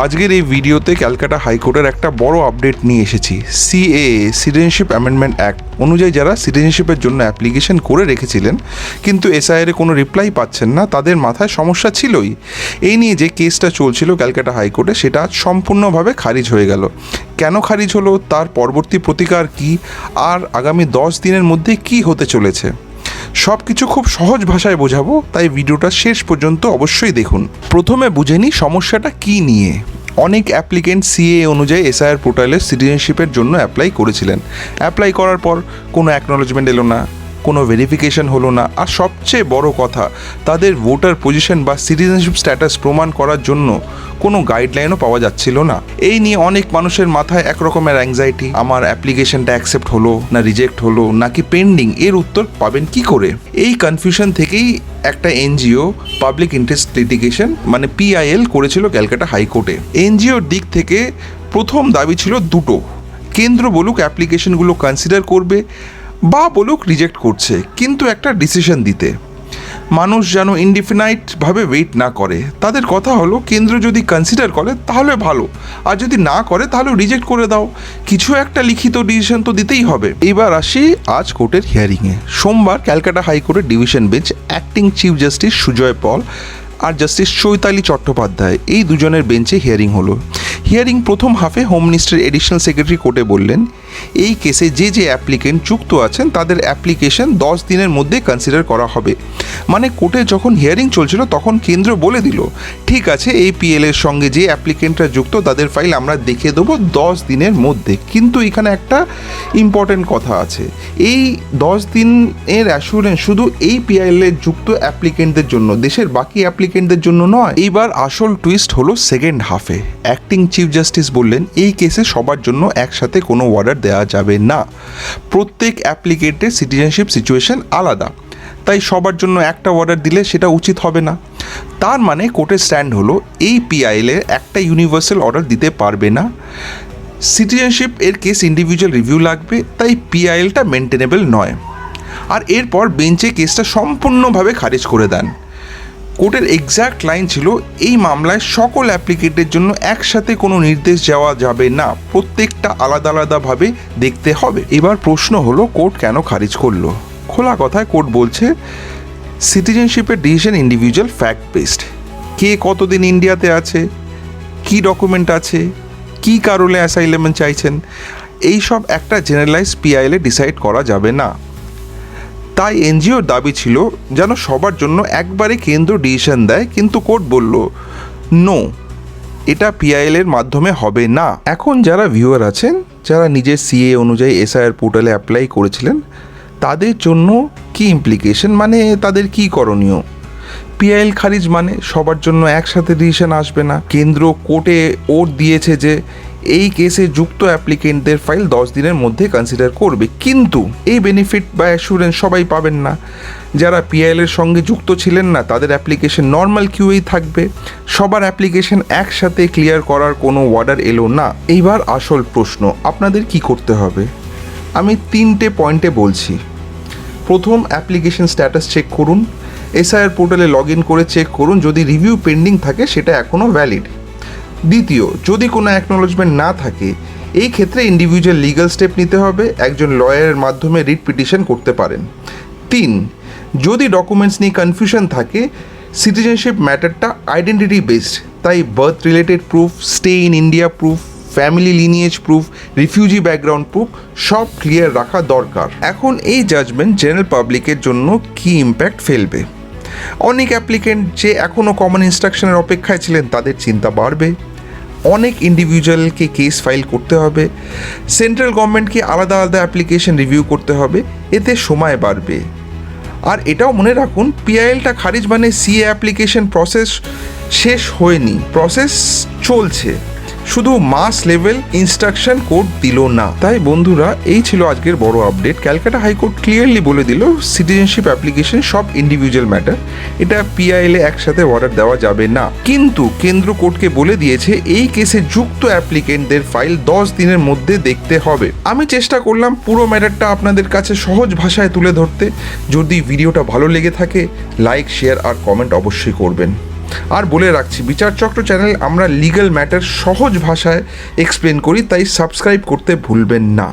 আজকের এই ভিডিওতে ক্যালকাটা হাইকোর্টের একটা বড় আপডেট নিয়ে এসেছি। সিএ সিটিজেনশিপ অ্যামেন্ডমেন্ট অ্যাক্ট অনুযায়ী যারা সিটিজেনশিপের জন্য অ্যাপ্লিকেশন করে রেখেছিলেন, কিন্তু এসআইআরে কোনো রিপ্লাই পাচ্ছেন না, তাদের মাথায় সমস্যা ছিলই। এই নিয়ে যে কেসটা চলছিল ক্যালকাটা হাইকোর্টে, সেটা আজ সম্পূর্ণভাবে খারিজ হয়ে গেল। কেন খারিজ হলো? তার পরবর্তী প্রতিকার কি? আর আগামী দশ দিনের মধ্যে কি হতে চলেছে? সব কিছু খুব সহজ ভাষায় বোঝাবো, তাই ভিডিওটা শেষ পর্যন্ত অবশ্যই দেখুন। প্রথমে বুঝে নিই সমস্যাটা কি নিয়ে। অনেক অ্যাপ্লিকেন্ট সিএ অনুযায়ী এসআইআর পোর্টালে সিটিজেনশিপের জন্য অ্যাপ্লাই করেছিলেন। অ্যাপ্লাই করার পর কোনো অ্যাকনোলজমেন্ট এলো না। কোনো ভেরিফিকেশন হলো না। আর সবচেয়ে বড় কথা, তাদের ভোটার পজিশন বা সিটিজেনশিপ স্ট্যাটাস প্রমাণ করার জন্য কোনো গাইডলাইনও পাওয়া যাচ্ছিল না। এই নিয়ে অনেক মানুষের মাথায় একরকমের অ্যাংজাইটি আমার অ্যাপ্লিকেশনটা অ্যাকসেপ্ট হলো না রিজেক্ট হলো, নাকি পেন্ডিং এর উত্তর পাবেন কি করে? এই কনফিউশন থেকেই একটা এনজিও পাবলিক ইন্টারেস্ট লিটিগেশন মানে পিআইএল করেছিল ক্যালকাটা হাইকোর্টে। এনজিওর দিক থেকে প্রথম দাবি ছিল দুটো। কেন্দ্র বলুক অ্যাপ্লিকেশনগুলো কনসিডার করবে বা বলুক রিজেক্ট করছে, কিন্তু একটা ডিসিশন দিতে। মানুষ যেন ইনডিফিনাইটভাবে ওয়েট না করে। তাদের কথা হলো, কেন্দ্র যদি কনসিডার করে, তাহলে ভালো। আর যদি না করে, তাহলে রিজেক্ট করে দাও। কিছু একটা লিখিত ডিসিশন তো দিতেই হবে। এবার আসি আজ কোর্টের হিয়ারিংয়ে সোমবার ক্যালকাটা হাইকোর্টের division bench acting chief justice Sujoy Paul আর জাস্টিস চৈতালি চট্টোপাধ্যায় এই দুজনের বেঞ্চে হিয়ারিং হলো। হিয়ারিং প্রথম হাফে হোম মিনিস্টার এডিশনাল সেক্রেটারি কোর্টে বললেন এই কেসে যে যে অ্যাপ্লিকেন্ট যুক্ত আছেন, তাদের অ্যাপ্লিকেশন দশ দিনের মধ্যে কনসিডার করা হবে। মানে কোর্টে যখন হিয়ারিং চলছিল, তখন কেন্দ্র বলে দিল, ঠিক আছে, এই পিএল এর সঙ্গে যে অ্যাপ্লিকেন্টরা যুক্ত, তাদের ফাইল আমরা দেখে দেবো দশ দিনের মধ্যে। কিন্তু এখানে একটা ইম্পর্টেন্ট কথা আছে। এই দশ দিনের অ্যাসুরেন্স শুধু এই পিআইএল এর যুক্ত অ্যাপ্লিকেন্টদের জন্য, দেশের বাকি অ্যাপ্লিকেন্টদের জন্য নয়। এইবার আসল টুইস্ট হলো সেকেন্ড হাফে অ্যাক্টিং চিফ জাস্টিস বললেন, এই কেসে সবার জন্য একসাথে কোনো অর্ডার দেওয়া যাবে না। প্রত্যেক অ্যাপ্লিকেন্টের সিটিজেনশিপ সিচুয়েশন আলাদা। তাই সবার জন্য একটা অর্ডার দিলে সেটা উচিত হবে না। তার মানে কোর্টের স্ট্যান্ড হলো, এই পিআইএলের একটা ইউনিভার্সাল অর্ডার দিতে পারবে না। সিটিজেনশিপ এর কেস ইন্ডিভিজুয়াল রিভিউ লাগবে, তাই পিআইএলটা মেনটেনেবল নয়। আর এরপর বেঞ্চে কেসটা সম্পূর্ণভাবে খারিজ করে দেন। কোর্টের এক্স্যাক্ট লাইন ছিল, এই মামলায় সকল অ্যাপ্লিকেটের জন্য একসাথে কোনো নির্দেশ যাওয়া যাবে না। প্রত্যেকটা আলাদা আলাদাভাবে দেখতে হবে। এবার প্রশ্ন হলো, কোর্ট কেন খারিজ করল? খোলা কথায় কোর্ট বলছে সিটিজেনশিপের ডিসিশন ইন্ডিভিজুয়াল ফ্যাক্ট বেসড কে কতদিন ইন্ডিয়াতে আছে? কি ডকুমেন্ট আছে? কি কারণে অ্যাসাইলেমেন্ট চাইছেন? এই সব একটা জেনারেলাইজ পিআইএলে ডিসাইড করা যাবে না। তাই এনজিওর দাবি ছিল যেন সবার জন্য একবারে কেন্দ্র ডিসিশন দেয়, কিন্তু কোর্ট বলল, নো, এটা পিআইএল এর মাধ্যমে হবে না। এখন যারা ভিউয়ার আছেন, যারা নিজের সিএ অনুযায়ী এসআইআর পোর্টালে অ্যাপ্লাই করেছিলেন, তাদের জন্য কি ইমপ্লিকেশন মানে তাদের কি করণীয়? পিআইএল খারিজ মানে সবার জন্য একসাথে ডিসিশন আসবে না। কেন্দ্র কোর্টে ওর দিয়েছে যে এই কেসে যুক্ত অ্যাপ্লিকেন্টদের ফাইল দশ দিনের মধ্যে কনসিডার করবে। কিন্তু এই বেনিফিট বা অ্যাসুরেন্স সবাই পাবেন না। যারা পিআইএল এর সঙ্গে যুক্ত ছিলেন না, তাদের অ্যাপ্লিকেশন নর্মাল কিউই থাকবে। সবার অ্যাপ্লিকেশন একসাথে ক্লিয়ার করার কোনো অর্ডার এলো না। এইবার আসল প্রশ্ন, আপনাদের কি করতে হবে? আমি তিনটে পয়েন্টে বলছি। প্রথম অ্যাপ্লিকেশন স্ট্যাটাস চেক করুন। এসআইআর পোর্টালে লগ ইন করে চেক করুন। যদি রিভিউ পেন্ডিং থাকে, সেটা এখনও ভ্যালিড দ্বিতীয়, যদি কোনো অ্যাকনোলজমেন্ট না থাকে, এই ক্ষেত্রে ইন্ডিভিজুয়াল লিগ্যাল স্টেপ নিতে হবে, একজন লয়ারের মাধ্যমে রিট পিটিশন করতে পারেন। তিন, যদি ডকুমেন্টস নিয়ে কনফিউশন থাকে সিটিজেনশিপ ম্যাটারটা আইডেন্টিটি বেসড তাই birth related proof stay in India proof family lineage proof refugee background proof সব ক্লিয়ার রাখা দরকার। এখন এই জাজমেন্ট জেনারেল পাবলিকের জন্য কি ইম্প্যাক্ট ফেলবে? অনেক অ্যাপ্লিকেন্ট যে এখনও কমন ইনস্ট্রাকশনের অপেক্ষায় ছিলেন, তাদের চিন্তা বাড়বে। অনেক ইন্ডিভিজুয়ালকে কেস ফাইল করতে হবে সেন্ট্রাল গভর্নমেন্টকে আলাদা আলাদা অ্যাপ্লিকেশন রিভিউ করতে হবে, এতে সময় বাড়বে। আর এটাও মনে রাখুন পিআইএলটা খারিজ মানে সিএ অ্যাপ্লিকেশন প্রসেস শেষ হয়নি প্রসেস চলছে। শুধু মাস লেভেল ইনস্ট্রাকশন কোড দিল না। তাই বন্ধুরা, এই ছিল আজকের বড় আপডেট ক্যালকাটা হাইকোর্ট ক্লিয়ারলি বলে দিল সিটিজেনশিপ অ্যাপ্লিকেশন সব ইন্ডিভিজুয়াল ম্যাটার এটা পিআইএল এ একসাথে অর্ডার দেওয়া যাবে না। কিন্তু কেন্দ্র কোর্টকে বলে দিয়েছে, এই কেসে যুক্ত অ্যাপ্লিকেন্টদের ফাইল দশ দিনের মধ্যে দেখতে হবে। আমি চেষ্টা করলাম পুরো ম্যাটারটা আপনাদের কাছে সহজ ভাষায় তুলে ধরতে। যদি ভিডিওটা ভালো লেগে থাকে লাইক শেয়ার আর কমেন্ট অবশ্যই করবেন। আর বলে রাখছি, বিচার চক্র চ্যানেল আমরা লিগ্যাল ম্যাটার সহজ ভাষায় এক্সপ্লেন করি, তাই সাবস্ক্রাইব করতে ভুলবেন না।